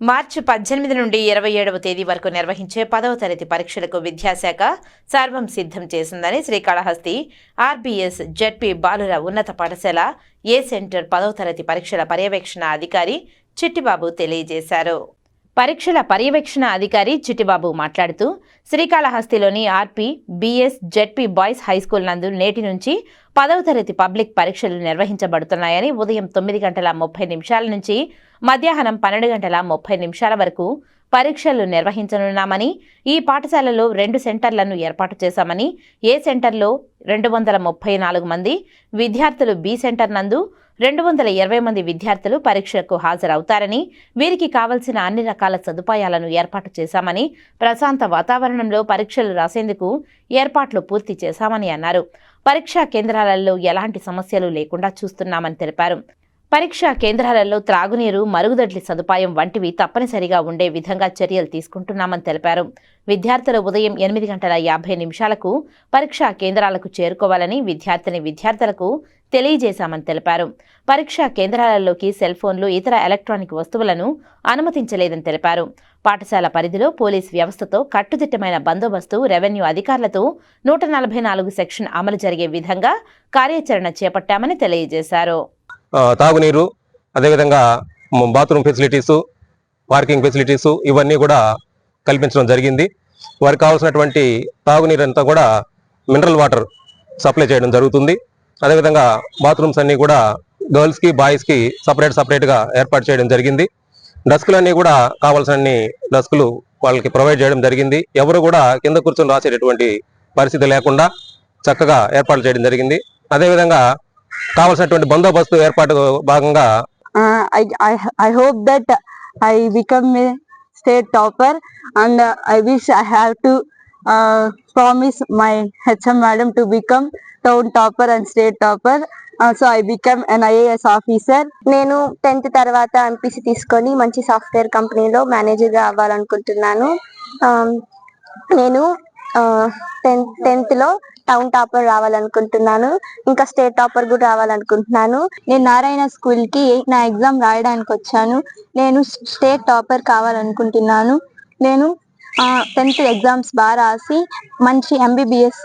మార్చి పద్దెనిమిది నుండి ఇరవై ఏడవ తేదీ వరకు నిర్వహించే పదవ తరగతి పరీక్షలకు విద్యాశాఖ సర్వం సిద్ధం చేసిందని శ్రీకాళహస్తి ఆర్బీఎస్ జెడ్పీ బాలుర ఉన్నత పాఠశాల ఏ సెంటర్ పదవ తరగతి పరీక్షల పర్యవేక్షణ అధికారి చిట్టిబాబు తెలియజేశారు. పరీక్షల పర్యవేక్షణ అధికారి చిట్టిబాబు మాట్లాడుతూ శ్రీకాళహస్తిలోని RP BS ZP boys high school నందు నేటి నుంచి పదవ తరగతి పబ్లిక్ పరీక్షలు నిర్వహించబడుతున్నాయని ఉదయం తొమ్మిది గంటల ముప్పై నిమిషాల నుంచి మధ్యాహ్నం పన్నెండు గంటల ముప్పై నిమిషాల వరకు పరీక్షలు నిర్వహించనున్నామని ఈ పాఠశాలలో రెండు సెంటర్లను ఏర్పాటు చేశామని ఏ సెంటర్లో రెండు వందల ముప్పై నాలుగు మంది విద్యార్థులు బి సెంటర్ నందు రెండు వందల ఇరవై మంది విద్యార్థులు పరీక్షకు హాజరవుతారని వీరికి కావలసిన అన్ని రకాల సదుపాయాలను ఏర్పాటు చేశామని ప్రశాంత వాతావరణంలో పరీక్షలు రాసేందుకు ఏర్పాట్లు పూర్తి చేశామని అన్నారు. పరీక్షా కేంద్రాలలో ఎలాంటి సమస్యలు లేకుండా చూస్తున్నామని తెలిపారు. పరీక్షా కేంద్రాలలో త్రాగునీరు మరుగుదొడ్లి సదుపాయం వంటివి తప్పనిసరిగా ఉండే విధంగా చర్యలు తీసుకుంటున్నామని తెలిపారు. విద్యార్థులు ఉదయం ఎనిమిది గంటల యాభై నిమిషాలకు పరీక్షా కేంద్రాలకు చేరుకోవాలని విద్యార్థిని విద్యార్థులకు తెలియజేశామని తెలిపారు. పరీక్షా కేంద్రాలలోకి సెల్ ఫోన్లు ఇతర ఎలక్ట్రానిక్ వస్తువులను అనుమతించలేదని తెలిపారు. పాఠశాల పరిధిలో పోలీస్ వ్యవస్థతో కట్టుదిట్టమైన బందోబస్తు రెవెన్యూ అధికారులతో నూట నలభై నాలుగు సెక్షన్ అమలు జరిగే విధంగా కార్యాచరణ చేపట్టామని తెలియజేశారు. తాగునీరు అదేవిధంగా బాత్రూమ్ ఫెసిలిటీసు పార్కింగ్ ఫెసిలిటీసు ఇవన్నీ కూడా కల్పించడం జరిగింది. వారికి కావాల్సినటువంటి తాగునీరు అంతా కూడా మినరల్ వాటర్ సప్లై చేయడం జరుగుతుంది. అదేవిధంగా బాత్రూమ్స్ అన్నీ కూడా గర్ల్స్కి బాయ్స్కి సపరేట్ సపరేట్గా ఏర్పాటు చేయడం జరిగింది. డస్కులన్నీ కూడా కావాల్సినన్ని డస్కులు వాళ్ళకి ప్రొవైడ్ చేయడం జరిగింది. ఎవరు కూడా కింద కూర్చొని రాసేటటువంటి పరిస్థితి లేకుండా చక్కగా ఏర్పాటు చేయడం జరిగింది. అదేవిధంగా కావాల్సినటువంటి బందోబస్తు ఏర్పాటు భాగంగా I hope that I become state topper and I wish I have to promise my HM madam to become town topper and state topper so I become an IAS officer నేను టెన్త్ తర్వాత MPC తీసుకొని మంచి software కంపెనీలో మేనేజర్గా అవ్వాలనుకుంటున్నాను. Um, నేను టెన్త్లో town topper రావాలనుకుంటున్నాను. ఇంకా స్టేట్ టాపర్ కూడా రావాలనుకుంటున్నాను. నేను నారాయణ స్కూల్కి నా ఎగ్జామ్ రాయడానికి వచ్చాను నేను స్టేట్ టాపర్ కావాలనుకుంటున్నాను. నేను టెన్త్ ఎగ్జామ్స్ బాగా రాసి మంచి ఎంబీబీఎస్